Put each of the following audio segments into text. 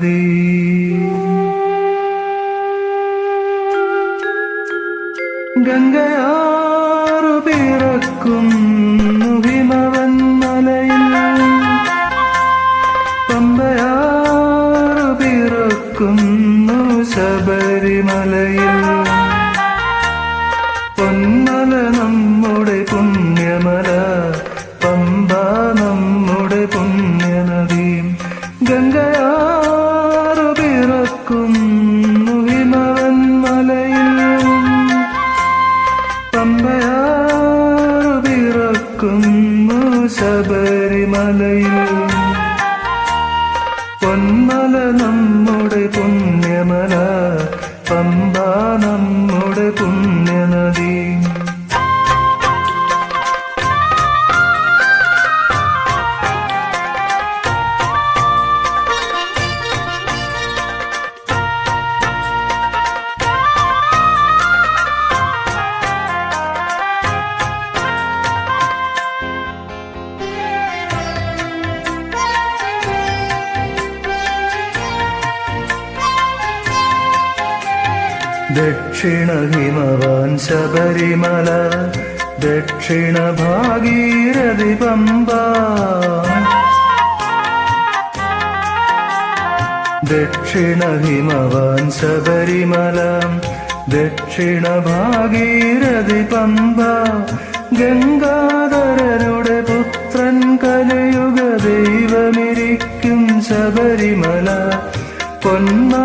പുണ്യനദി ഗംഗയാറു പിറക്കുന്നു വിമവൻ മലയിൽ. പമ്പയാറു പിറക്കുന്നു ശബരിമലയിൽ. പൊന്മല നമ്മുടെ പുണ്യമല പമ്പ നമ്മുടെ പുണ്യനദി. ഗംഗയാറു പിറക്കുന്നു ദക്ഷിണ ഹിമവാൻ ശബരിമല ദക്ഷിണ ഭാഗീരഥി പമ്പ ദക്ഷിണ ഹിമവാൻ ശബരിമല ദക്ഷിണ ഭാഗീരഥി പമ്പ ഗംഗാധരനുടെ പുത്രൻ കലയുഗ ദൈവമിരിക്കും ശബരിമല പൊന്മല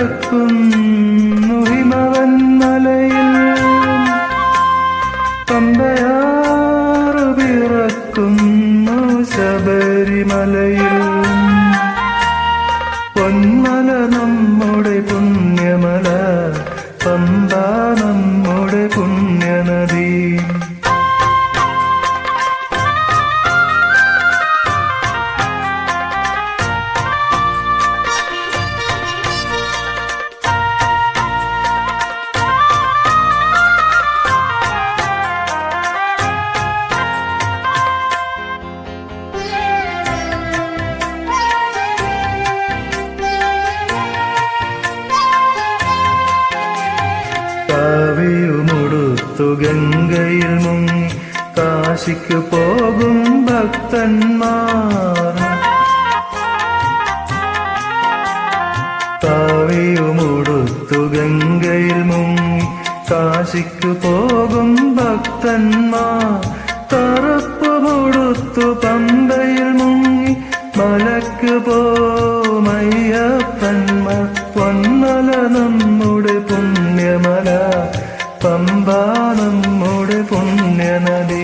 പിറക്കുന്നു മുഹിമവൻ മലയിൽ. പമ്പയാറു പിറക്കുന്നു ശബരിമലയിൽ പൊന്മല നമ്മുടെ പുണ്യമല പമ്പ നമ്മുടെ പുണ്യനദി ഗംഗയിൽ മുങ്ങി കാശിക്ക് പോകും ഭക്തന്മാർ. താവിയുമുടുത്തു ഗംഗയിൽ മുങ്ങി കാശിക്ക് പോകും ഭക്തന്മാർ. തറപ്പുമുടുത്തു പമ്പയിൽ മുങ്ങി മലക്ക് പോമയ്യപ്പന്മാർ പൊന്നല നമ്മുടെ പമ്പ നമ്മുടെ പുണ്യനദി